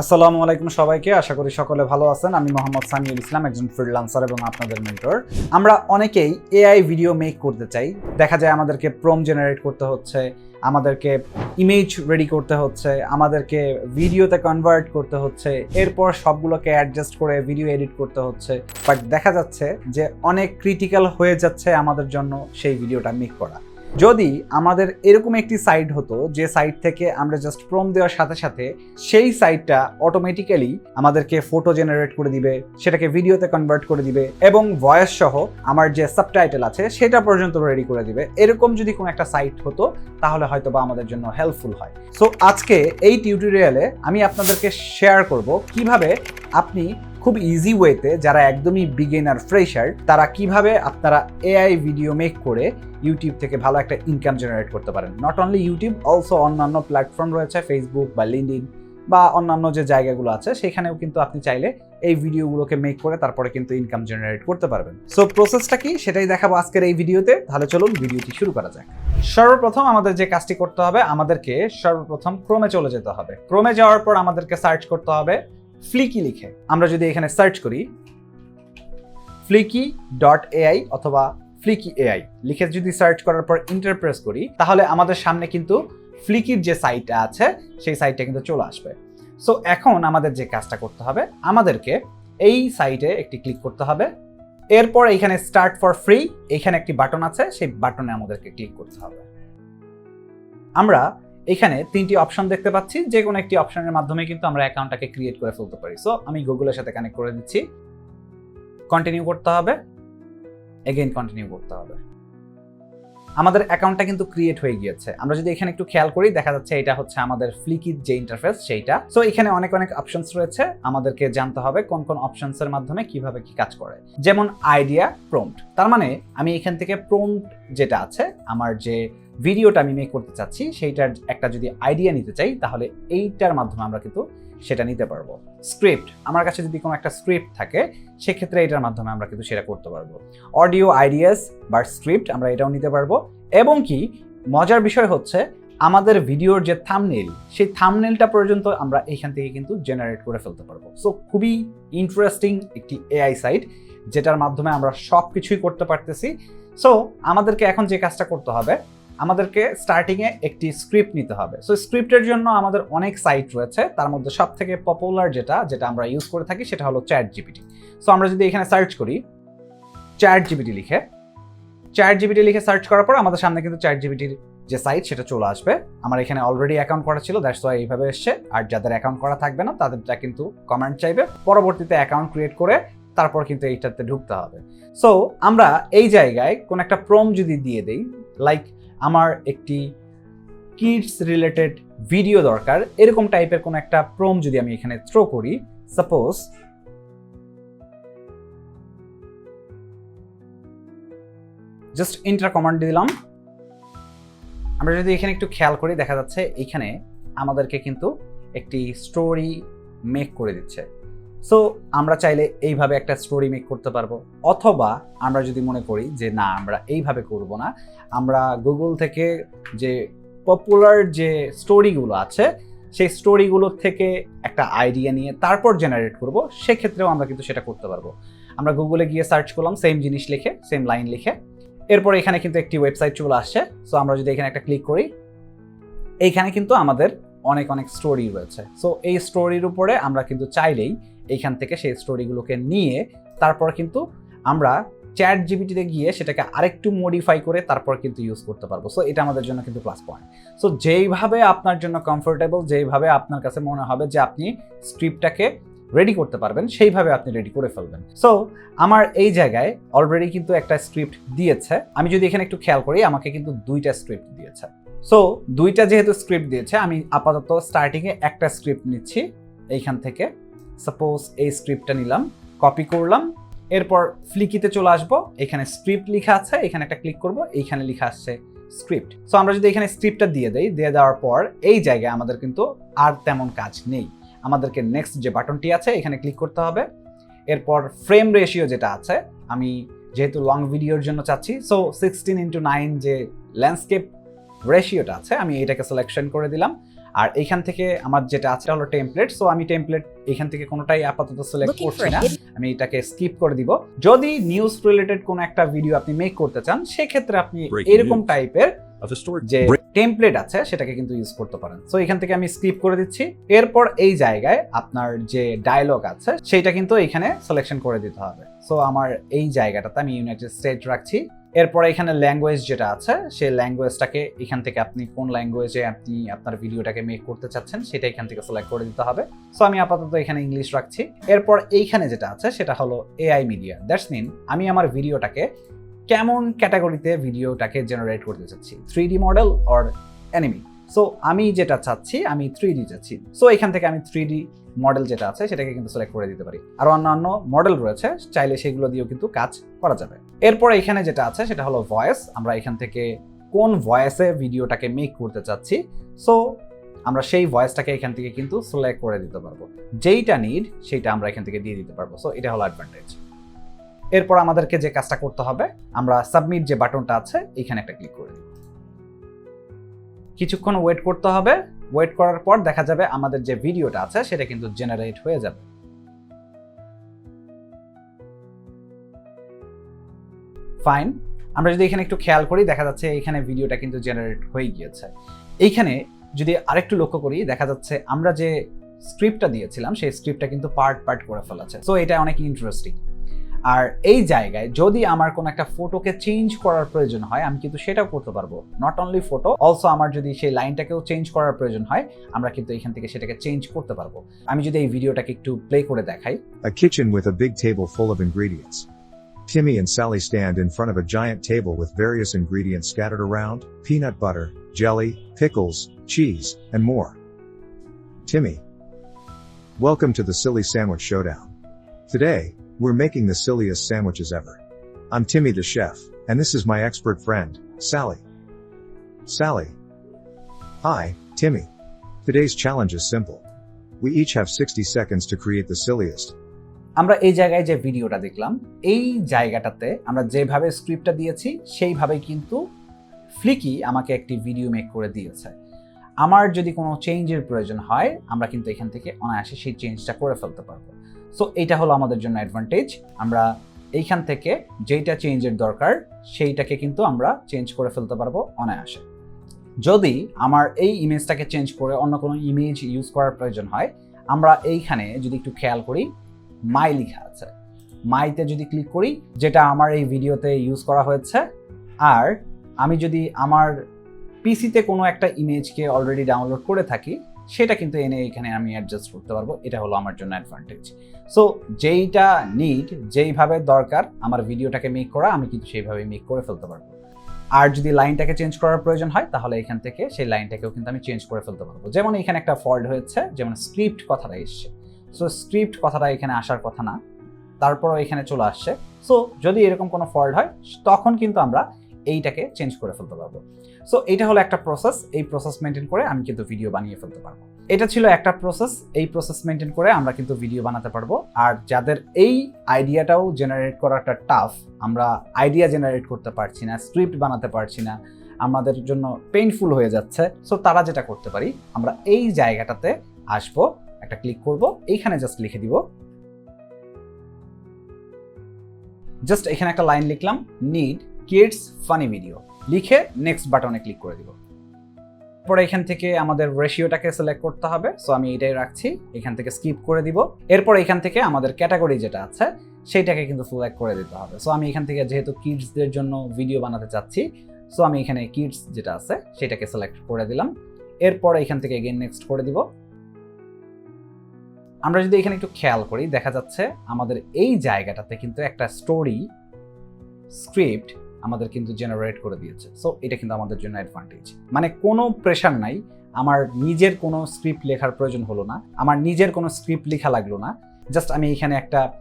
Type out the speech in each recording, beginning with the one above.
আসসালামু আলাইকুম সবাইকে। আশা করি সকলে ভালো আছেন। আমি মোহাম্মদ সামিউল ইসলাম, একজন ফ্রিল্যান্সার এবং আপনাদের মেন্টর আমরা অনেকেই এআই ভিডিও মেক করতে চাই। দেখা যায় আমাদেরকে প্রম জেনারেট করতে হচ্ছে, আমাদেরকে ইমেজ রেডি করতে হচ্ছে, আমাদেরকে ভিডিওতে কনভার্ট করতে হচ্ছে, এরপর সবগুলোকে অ্যাডজাস্ট করে ভিডিও এডিট করতে হচ্ছে। বাট দেখা যাচ্ছে যে অনেক ক্রিটিক্যাল হয়ে যাচ্ছে আমাদের জন্য সেই ভিডিওটা মেক করা। যদি আমাদের এরকম একটি সাইট হতো, যে সাইট থেকে আমরা জাস্ট প্রম দেওয়ার সাথে সাথে সেই সাইটটা অটোমেটিক্যালি আমাদেরকে ফটো জেনারেট করে দিবে, সেটাকে ভিডিওতে কনভার্ট করে দিবে এবং ভয়েস সহ আমার যে সাবটাইটেল আছে, সেটা পর্যন্ত রেডি করে দিবে। এরকম যদি কোনো একটা সাইট হতো, তাহলে হয়তো বা আমাদের জন্য হেল্পফুল হয়। সো আজকে এই টিউটোরিয়ালে আমি আপনাদেরকে শেয়ার করব কীভাবে আপনি খুব ইজি ওয়েতে যারা একদমই বিগিনার ফ্রেশার তারা কীভাবে আপনারা এআই ভিডিও মেক করে ইউটিউব থেকে ভালো একটা ইনকাম জেনারেট করতে পারেন? নট অনলি ইউটিউব অলসো অন্যান্য প্ল্যাটফর্ম রয়েছে ফেসবুক বা লিঙ্কডিন বা অন্যান্য যে জায়গাগুলো আছে, সেখানেও কিন্তু আপনি চাইলে এই ভিডিওগুলোকে মেক করে তারপরে কিন্তু ইনকাম জেনারেট করতে পারবেন। সো প্রসেসটা কি? সেটাই দেখাবো আজকের এই ভিডিওতে তাহলে চলুন ভিডিওটি শুরু করা যাক। সর্বপ্রথম আমাদের যে কাজটি করতে হবে, আমাদেরকে সর্বপ্রথম ক্রোমে চলে যেতে হবে। ক্রোমে যাওয়ার পর আমাদেরকে সার্চ করতে হবে। ফ্লিকি লিখে। আমরা যদি এখানে সার্চ করি ফ্লিকি ডট এআই অথবা ফ্লিকি এআই লিখে যদি সার্চ করার পর ইন্টারপ্রেস করি, তাহলে আমাদের সামনে কিন্তু ফ্লিকির যে সাইটটা আছে, সেই সাইটটা কিন্তু চলে আসবে। সো এখন আমাদের যে কাজটা করতে হবে, আমাদেরকে এই সাইটে একটি ক্লিক করতে হবে। এরপর এখানে স্টার্ট ফর ফ্রি এখানে একটি বাটন আছে, সেই বাটনে আমাদেরকে ক্লিক করতে হবে। আমরা এখানে তিনটি অপশন দেখতে পাচ্ছি। যে কোনো একটি অপশনের মাধ্যমে কিন্তু আমরা অ্যাকাউন্টটাকে ক্রিয়েট করে ফেলতে পারি। সো আমি গুগলের সাথে কানেক্ট করে দিচ্ছি। কন্টিনিউ করতে হবে। এগেইন কন্টিনিউ করতে হবে। আমাদের অ্যাকাউন্টটা কিন্তু ক্রিয়েট হয়ে গিয়েছে। আমরা যদি এখানে একটু খেয়াল করি, দেখা যাচ্ছে এটা হচ্ছে আমাদের ফ্লিকির যে ইন্টারফেস সেইটা। সো এখানে অনেক অনেক অপশনস রয়েছে। আমাদেরকে জানতে হবে কোন কোন অপশনস এর মাধ্যমে কীভাবে কি কাজ করে। যেমন আইডিয়া প্রম্পট তার মানে আমি এখান থেকে প্রম্পট যেটা আছে, আমার যে ভিডিওটা আমি মেক করতে চাচ্ছি, সেইটার একটা যদি আইডিয়া নিতে চাই, তাহলে এইটার মাধ্যমে আমরা কিন্তু সেটা নিতে পারব। স্ক্রিপ্ট আমার কাছে যদি কোনো একটা স্ক্রিপ্ট থাকে, সেক্ষেত্রে এটার মাধ্যমে আমরা কিন্তু সেটা করতে পারব। অডিও আইডিয়াস বা স্ক্রিপ্ট আমরা এটাও নিতে পারব। এবং কি, মজার বিষয় হচ্ছে, আমাদের ভিডিওর যে থামনেল সেই থামনেলটা পর্যন্ত আমরা এইখান থেকে কিন্তু জেনারেট করে ফেলতে পারব। সো খুবই ইন্টারেস্টিং একটি এআই সাইট যেটার মাধ্যমে আমরা সব কিছুই করতে পারতেছি। সো আমাদেরকে এখন যে কাজটা করতে হবে আমাদেরকে স্টার্টিংয়ে একটি স্ক্রিপ্ট নিতে হবে। সো স্ক্রিপ্টের জন্য আমাদের অনেক সাইট রয়েছে। তার মধ্যে সব থেকে পপুলার যেটা যেটা আমরা ইউজ করে থাকি, সেটা হলো চ্যাট জিপিটি সো আমরা যদি এখানে সার্চ করি চ্যাট জিপিটি লিখে চ্যাট জিপিটি লিখে সার্চ করার পর আমাদের সামনে কিন্তু চ্যাট জিপিটির যে সাইট সেটা চলে আসবে। আমার এখানে অলরেডি অ্যাকাউন্ট করা ছিল দ্যাটস ওয়াই এইভাবে এসছে। আর যাদের অ্যাকাউন্ট করা থাকবে না, তাদেরটা কিন্তু কমেন্ট চাইবে। পরবর্তীতে অ্যাকাউন্ট ক্রিয়েট করে তারপর কিন্তু এইটাতে ঢুকতে হবে। সো আমরা এই জায়গায় কোন একটা প্রম যদি দিয়ে দেই লাইক আমার একটি কিডস রিলেটেড ভিডিও দরকার। এরকম টাইপের কোনো একটা প্রম যদি আমি এখানে থ্রো করি সাপোজ জাস্ট ইন্টার কমান্ড দিলাম। আমরা যদি এখানে একটু খেয়াল করি, দেখা যাচ্ছে এখানে আমাদেরকে কিন্তু একটি স্টোরি মেক করে দিচ্ছে। সো আমরা চাইলে এইভাবে একটা স্টোরি মেক করতে পারব। অথবা আমরা যদি মনে করি যে, না, আমরা এইভাবে করব না। আমরা গুগল থেকে যে পপুলার যে স্টোরিগুলো আছে, সেই স্টোরিগুলোর থেকে একটা আইডিয়া নিয়ে তারপর জেনারেট করব। সেক্ষেত্রেও আমরা কিন্তু সেটা করতে পারব। আমরা গুগলে গিয়ে সার্চ করলাম সেম জিনিস লিখে সেম লাইন লিখে। এরপর এখানে কিন্তু একটি ওয়েবসাইট চলে আসছে। সো আমরা যদি এখানে একটা ক্লিক করি, এইখানে কিন্তু আমাদের অনেক অনেক স্টোরি রয়েছে। সো এই স্টোরির উপরে আমরা কিন্তু চাইলেই এইখান থেকে সেই স্টোরিগুলোকে নিয়ে তারপর কিন্তু আমরা চ্যাট জিবিটিতে গিয়ে সেটাকে আরেকটু মডিফাই করে তারপর কিন্তু ইউজ করতে পারব। সো এটা আমাদের জন্য কিন্তু প্লাস পয়েন্ট সো যেইভাবে আপনার জন্য কমফোর্টেবল যেইভাবে আপনার কাছে মনে হবে যে আপনি স্ক্রিপ্টটাকে রেডি করতে পারবেন, সেইভাবে আপনি রেডি করে ফেলবেন। সো আমার এই জায়গায় অলরেডি কিন্তু একটা স্ক্রিপ্ট দিয়েছে। আমি যদি এখানে একটু খেয়াল করি, আমাকে কিন্তু দুইটা স্ক্রিপ্ট দিয়েছে। সো দুইটা যেহেতু স্ক্রিপ্ট দিয়েছে, আমি আপাতত স্টার্টিংয়ে একটা স্ক্রিপ্ট নিচ্ছি এইখান থেকে। সাপোজ এই স্ক্রিপ্টটা নিলাম কপি করলাম, এরপর ফ্লিকিতে চলে আসব। এখানে স্ক্রিপ্ট লেখা আছে, এখানে একটা ক্লিক করব, এইখানে লেখা আসছে স্ক্রিপ্ট সো আমরা যদি এখানে স্ক্রিপ্টটা দিয়ে দেই, দিয়ে দেওয়ার পর এই জায়গায় আমাদের কিন্তু আর তেমন কাজ নেই। আমাদেরকে নেক্সট যে বাটনটি আছে, এখানে ক্লিক করতে হবে। এরপর ফ্রেম রেশিও যেটা আছে, আমি যেহেতু লং ভিডিওর জন্য চাচ্ছি সো সিক্সটিন ইন্টু নাইন যে ল্যান্ডস্কেপ রেশিওটা আছে, আমি এটাকে সিলেকশন করে দিলাম। আর এইখান থেকে আমার যেটা আছে হলো টেমপ্লেট সো আমি টেমপ্লেট এখান থেকে কোনোটাই আপাতত সিলেক্ট করছি না। আমি এটাকে স্কিপ করে দিব। যদি নিউজ রিলেটেড কোনো একটা ভিডিও আপনি মেক করতে চান সেক্ষেত্রে আপনি এরকম টাইপের যে টেমপ্লেট আছে সেটাকে কিন্তু ইউজ করতে পারেন। সো এখান থেকে আমি স্কিপ করে দিচ্ছি। এরপর এই জায়গায় আপনার যে ডায়লগ আছে সেটা কিন্তু এখানে সিলেকশন করে দিতে হবে। সো আমার এই জায়গাটাতে আমি ইউনাইটেড স্টেট রাখছি। এরপর এখানে ল্যাঙ্গুয়েজ যেটা আছে, সেই ল্যাঙ্গুয়েজটাকে এখান থেকে আপনি কোন ল্যাঙ্গুয়েজে আপনি আপনার ভিডিওটাকে মেক করতে চাচ্ছেন, সেটা এখান থেকে সিলেক্ট করে দিতে হবে। সো আমি আপাতত এখানে ইংলিশ রাখছি। এরপর এইখানে যেটা আছে, সেটা হলো এআই মিডিয়া দ্যাটস মিন আমি আমার ভিডিওটাকে কেমন ক্যাটাগরিতে ভিডিওটাকে জেনারেট করতে চাচ্ছি? Three D model or anime so আমি যেটা চাচ্ছি, আমি থ্রি ডি চাচ্ছি। সো এখান থেকে আমি থ্রি ডি মডেল যেটা আছে, সেটাকে কিন্তু সিলেক্ট করে দিতে পারি। আর অন্যান্য মডেল রয়েছে, চাইলে সেগুলো দিয়েও কিন্তু কাজ করা যাবে। এরপর এখানে যেটা আছে, সেটা হলো ভয়েস আমরা এখান থেকে কোন ভয়েসে ভিডিওটাকে মেক করতে চাচ্ছি সো আমরা সেই ভয়েসটাকে এখান থেকে কিন্তু সিলেক্ট করে দিতে পারব। যেইটা নিড সেইটা আমরা এখান থেকে দিয়ে দিতে পারব। সো এটা হলো অ্যাডভান্টেজ এরপর আমাদেরকে যে কাজটা করতে হবে, আমরা সাবমিট যে বাটনটা আছে, এখানে একটা ক্লিক করে দিব কিছুক্ষণ ওয়েট করতে হবে। ওয়েট করার পর দেখা যাবে আমাদের যে ভিডিওটা আছে, সেটা কিন্তু জেনারেট হয়ে যাবে। ফাইন আমরা যদি এখানে একটু খেয়াল করি, দেখা যাচ্ছে এখানে ভিডিওটা কিন্তু জেনারেট হয়ে গিয়েছে। এইখানে যদি আরেকটু লক্ষ্য করি, দেখা যাচ্ছে আমরা যে স্ক্রিপ্টটা দিয়েছিলাম, সেই স্ক্রিপ্টটা কিন্তু পার্ট পার্ট করে ফেলেছে। সো এটা অনেক ইন্টারেস্টিং আর এই জায়গায় যদি আমার কোনো একটা ফটোকে চেঞ্জ করার প্রয়োজন হয় আমি কিন্তু সেটাও করতে পারব নট অনলি ফটো অলসো আমার যদি সেই লাইনটাকেও চেঞ্জ করার প্রয়োজন হয় আমরা কিন্তু এখান থেকে সেটাকে চেঞ্জ করতে পারব আমি যদি এই ভিডিওটাকে একটু প্লে করে দেখাই A kitchen with a big table full of ingredients. Timmy and Sally stand in front of a giant table with various ingredients scattered around peanut butter, jelly, pickles, cheese, and more. Timmy. Welcome to the Silly Sandwich Showdown. Today, we're making the silliest sandwiches ever. I'm Timmy the chef, and this is my expert friend, Sally. Sally. Hi, Timmy. Today's challenge is simple. We each have 60 seconds to create the silliest, আমরা এই জায়গায় যে ভিডিওটা দেখলাম এই জায়গাটাতে আমরা যেভাবে স্ক্রিপ্টটা দিয়েছি সেইভাবেই কিন্তু ফ্লিকি আমাকে একটি ভিডিও মেক করে দিয়েছে আমার যদি কোনো চেঞ্জের প্রয়োজন হয় আমরা কিন্তু এখান থেকে অনায়াসে সেই চেঞ্জটা করে ফেলতে পারব সো এইটা হলো আমাদের জন্য অ্যাডভান্টেজ আমরা এইখান থেকে যেইটা চেঞ্জের দরকার, সেইটাকে কিন্তু আমরা চেঞ্জ করে ফেলতে পারব অনায়াসে। যদি আমার এই ইমেজটাকে চেঞ্জ করে অন্য কোনো ইমেজ ইউজ করার প্রয়োজন হয়, আমরা এইখানে যদি একটু খেয়াল করি মাই লেখা আছে। মাইতে যদি ক্লিক করি, যেটা আমার এই ভিডিওতে ইউজ করা হয়েছে, আর আমি যদি আমার পিসিতে কোনো একটা ইমেজকে অলরেডি ডাউনলোড করে থাকি সেটা কিন্তু এনে এখানে আমি অ্যাডজাস্ট করতে পারব। এটা হলো আমার জন্য অ্যাডভান্টেজ সো যেইটা নিড যেইভাবে দরকার, আমার ভিডিওটাকে মেক করা, আমি কিন্তু সেইভাবে মেক করে ফেলতে পারব। আর যদি লাইনটাকে চেঞ্জ করার প্রয়োজন হয়, তাহলে এখান থেকে সেই লাইনটাকেও কিন্তু আমি চেঞ্জ করে ফেলতে পারব। যেমন এখানে একটা ফল্ট হয়েছে, যেমন স্ক্রিপ্ট কথাটা এসছে। সো স্ক্রিপ্ট কথাটা এখানে আসার কথা না, তারপরও এখানে চলে আসছে। সো যদি এরকম কোনো ফল্ট হয়, তখন কিন্তু আমরা এইটাকে চেঞ্জ করে ফেলতে পারব। সো এটা হলো একটা প্রসেস এই প্রসেস মেনটেন করে আমি কিন্তু ভিডিও বানিয়ে ফেলতে পারব। এটা ছিল একটা প্রসেস এই প্রসেস মেনটেন করে আমরা কিন্তু ভিডিও বানাতে পারব। আর যাদের এই আইডিয়াটাও জেনারেট করাটা টাফ আমরা আইডিয়া জেনারেট করতে পারছি না স্ক্রিপ্ট বানাতে পারছি না, আমাদের জন্য পেইনফুল হয়ে যাচ্ছে। সো তারা যেটা করতে পারি, আমরা এই জায়গাটাতে আসব, একটা ক্লিক করব, এইখানে জাস্ট লিখে দিব। জাস্ট এখানে একটা লাইন লিখলাম নিড কিডস ফানি ভিডিও লিখে নেক্সট বাটনে ক্লিক করে দিব। পরে এখান থেকে আমাদের রেশিওটাকে সিলেক্ট করতে হবে। সো আমি এটাই রাখছি। এখান থেকে স্কিপ করে দিব। এরপর এখান থেকে আমাদের ক্যাটাগরি যেটা আছে, সেইটাকে কিন্তু সিলেক্ট করে দিতে হবে। সো আমি এখান থেকে যেহেতু কিডসদের জন্য ভিডিও বানাতে চাচ্ছি সো আমি এখানে কিডস যেটা আছে, সেটাকে সিলেক্ট করে দিলাম। এরপর এখান থেকে এগেন নেক্সট করে দিব। আমরা যদি এখানে একটু খেয়াল করি, দেখা যাচ্ছে আমাদের এই জায়গাটাতে কিন্তু একটা স্টোরি স্ক্রিপ্ট আমাদের কিন্তু জেনারেট করে দিয়েছে। সো এটা কিন্তু আমাদের জন্য অ্যাডভান্টেজ মানে কোনো প্রেশার নাই। আমার নিজের কোনো স্ক্রিপ্ট লেখার প্রয়োজন হলো না। আমার নিজের কোনো স্ক্রিপ্ট লেখা লাগল না। জাস্ট আমি এখানে একটা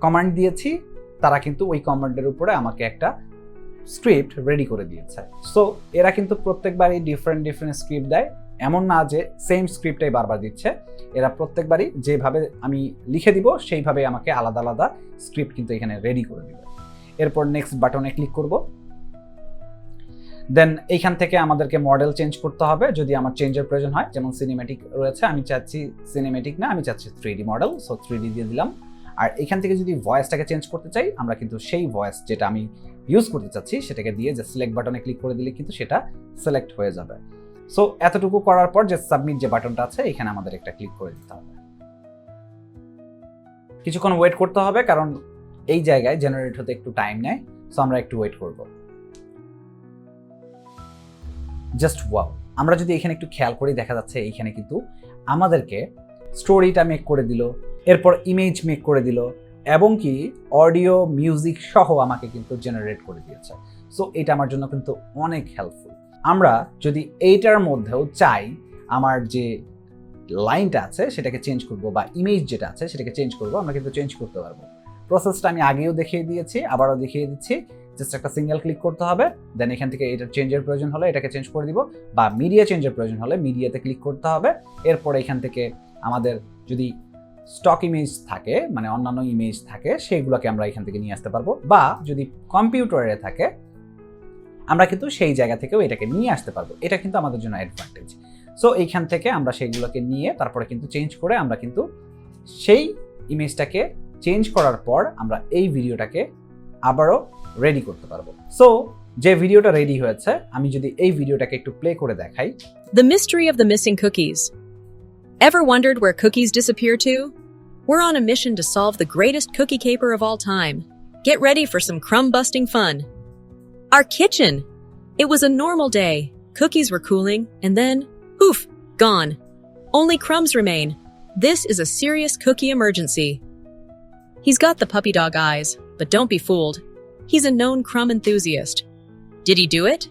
কমান্ড দিয়েছি। তারা কিন্তু ওই কমান্ডের উপরে আমাকে একটা স্ক্রিপ্ট রেডি করে দিয়েছে। সো এরা কিন্তু প্রত্যেকবারই ডিফারেন্ট ডিফারেন্ট স্ক্রিপ্ট দেয়। এমন না যে সেম স্ক্রিপ্টটাই বারবার দিচ্ছে। এরা প্রত্যেকবারই যেভাবে আমি লিখে দিব সেইভাবে আমাকে আলাদা আলাদা স্ক্রিপ্ট কিন্তু এখানে রেডি করে দিবে। এরপর নেক্সট বাটনে ক্লিক করব। দেন এইখান থেকে আমাদেরকে মডেল চেঞ্জ করতে হবে, যদি আমার চেঞ্জের প্রয়োজন হয়। যেমন সিনেমেটিক রয়েছে, আমি চাচ্ছি সিনেমেটিক না, আমি চাচ্ছি থ্রি মডেল সো থ্রি দিয়ে দিলাম। আর এখান থেকে যদি ভয়েসটাকে চেঞ্জ করতে চাই, আমরা কিন্তু সেই ভয়েস যেটা আমি ইউজ করতে চাচ্ছি, সেটাকে দিয়ে যে সিলেক্ট বাটনে ক্লিক করে দিলে কিন্তু সেটা সিলেক্ট হয়ে যাবে। সো এতটুকু করার পর যে সাবমিট যে বাটনটা আছে, এখানে আমাদের একটা ক্লিক করে দিতে হবে। কিছুক্ষণ ওয়েট করতে হবে, কারণ এই জায়গায় জেনারেট হতে একটু টাইম নেয় সো আমরা একটু ওয়েট করব। জাস্ট ওয়াও আমরা যদি এখানে একটু খেয়াল করি, দেখা যাচ্ছে এইখানে কিন্তু আমাদেরকে স্টোরিটা মেক করে দিল, এরপর ইমেজ মেক করে দিল, এবং কি অডিও মিউজিক সহ আমাকে কিন্তু জেনারেট করে দিয়েছে। সো এটা আমার জন্য কিন্তু অনেক হেল্পফুল আমরা যদি এইটার মধ্যেও চাই, আমার যে লাইনটা আছে, সেটাকে চেঞ্জ করব বা ইমেজ যেটা আছে, সেটাকে চেঞ্জ করব, আমরা কিন্তু চেঞ্জ করতে পারব। প্রসেসটা আমি আগেও দেখিয়ে দিয়েছি, আবারও দেখিয়ে দিচ্ছি। জাস্ট একটা সিঙ্গেল ক্লিক করতে হবে দেন এখান থেকে এটা চেঞ্জের প্রয়োজন হলে এটাকে চেঞ্জ করে দিব, বা মিডিয়া চেঞ্জের প্রয়োজন হলে মিডিয়াতে ক্লিক করতে হবে। এরপর এখান থেকে আমাদের যদি স্টক ইমেজ থাকে মানে অন্যান্য ইমেজ থাকে, সেইগুলোকে আমরা এখান থেকে নিয়ে আসতে পারব। বা যদি কম্পিউটারে থাকে, আমরা কিন্তু সেই জায়গা থেকেও এটাকে নিয়ে আসতে পারব। এটা কিন্তু আমাদের জন্য অ্যাডভান্টেজ সো এইখান থেকে আমরা সেইগুলোকে নিয়ে, তারপরে কিন্তু চেঞ্জ করে আমরা কিন্তু সেই ইমেজটাকে চেঞ্জ করার পর আমরা এই ভিডিওটাকে আবারও রেডি করতে পারবো সো যে ভিডিওটা রেডি হয়েছে আমি যদি এই ভিডিওটাকে একটু প্লে করে দেখাই The mystery of the missing cookies. Ever wondered where cookies disappear to? We're on a mission to solve the greatest cookie caper of all time. Get ready for some crumb busting fun. Our kitchen! It was a normal day. Cookies were cooling, and then, poof, gone. Only crumbs remain. This is a serious cookie emergency. He's got the puppy dog eyes, but don't be fooled. He's a known crumb enthusiast. Did he do it?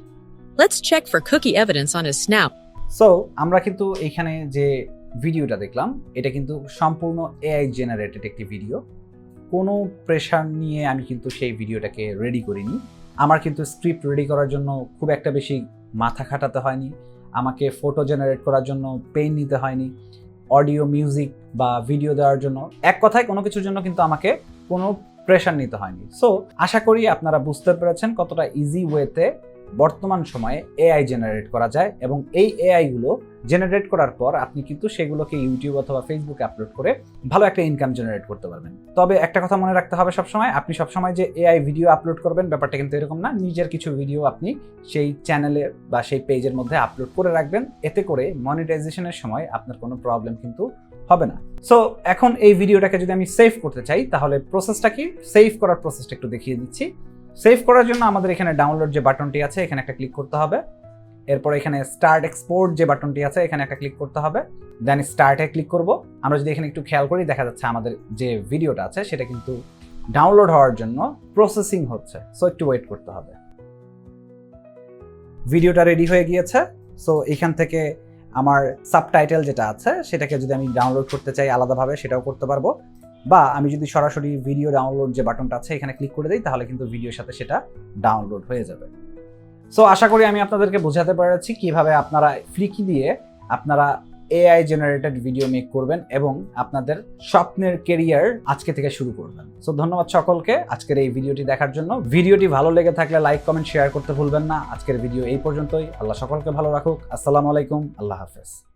Let's check for cookie evidence on his snout. So আমরা কিন্তু এখানে যে ভিডিওটা দেখলাম এটা কিন্তু সম্পূর্ণ AI generated একটি ভিডিও কোনো প্রেশার নিয়ে আমি কিন্তু সেই ভিডিওটাকে রেডি করিনি আমার কিন্তু স্ক্রিপ্ট রেডি করার জন্য খুব একটা বেশি মাথা খাটাতে হয়নি আমাকে ফটো জেনারেট করার জন্য পেন নিতে হয়নি অডিও, মিউজিক বা ভিডিও দেওয়ার জন্য। এক কথায় কোনো কিছুর জন্য কিন্তু আমাকে কোনো প্রেশার নিতে হয়নি। সো আশা করি আপনারা বুঝতে পেরেছেন কতটা ইজি ওয়েতে বর্তমান সময়ে এআই জেনারেট করা যায় এবং এই এআইগুলো জেনারেট করার পর আপনি কিন্তু সেগুলোকে ইউটিউব অথবা ফেসবুকে আপলোড করে ভালো একটা ইনকাম জেনারেট করতে পারবেন। তবে একটা কথা মনে রাখতে হবে সবসময়, আপনি সবসময় যে এআই ভিডিও আপলোড করবেন ব্যাপারটা কিন্তু এরকম না, নিজের কিছু ভিডিও আপনি সেই চ্যানেলে বা সেই পেজের মধ্যে আপলোড করে রাখবেন, এতে করে মনিটাইজেশনের সময় আপনার কোনো প্রবলেম কিন্তু হবে না। সো এখন এই ভিডিওটাকে যদি আমি সেভ করতে চাই, তাহলে প্রসেসটা কি? সেভ করার প্রসেসটা একটু দেখিয়ে দিচ্ছি। সেভ করার জন্য আমাদের এখানে ডাউনলোড যে বাটনটি আছে, এখানে একটা ক্লিক করতে হবে। এরপর এখানে স্টার্ট এক্সপোর্ট যে বাটনটি আছে, এখানে একটা ক্লিক করতে হবে। দেন স্টার্টে ক্লিক করব। আমরা যদি এখানে একটু খেয়াল করি, দেখা যাচ্ছে আমাদের যে ভিডিওটা আছে, সেটা কিন্তু ডাউনলোড হওয়ার জন্য প্রসেসিং হচ্ছে। সো একটু ওয়েট করতে হবে। ভিডিওটা রেডি হয়ে গিয়েছে। সো এখান থেকে আমার সাবটাইটেল যেটা আছে, সেটাকে যদি আমি ডাউনলোড করতে চাই আলাদাভাবে, সেটাও করতে পারব। বা আমি যদি সরাসরি ভিডিও ডাউনলোড যে বাটনটা আছে, এখানে ক্লিক করে দিই, তাহলে কিন্তু ভিডিওর সাথে সেটা ডাউনলোড হয়ে যাবে। সো আশা করি আমি আপনাদেরকে বোঝাতে পেরেছি কীভাবে আপনারা ফ্লিকি দিয়ে আপনারা এআই জেনারেটেড ভিডিও মেক করবেন এবং আপনাদের স্বপ্নের কেরিয়ার আজকে থেকে শুরু করবেন। সো ধন্যবাদ সকলকে আজকের এই ভিডিওটি দেখার জন্য। ভিডিওটি ভালো লেগে থাকলে লাইক কমেন্ট শেয়ার করতে ভুলবেন না। আজকের ভিডিও এই পর্যন্তই। আল্লাহ সকলকে ভালো রাখুক। আসসালামু আলাইকুম। আল্লাহ হাফেজ।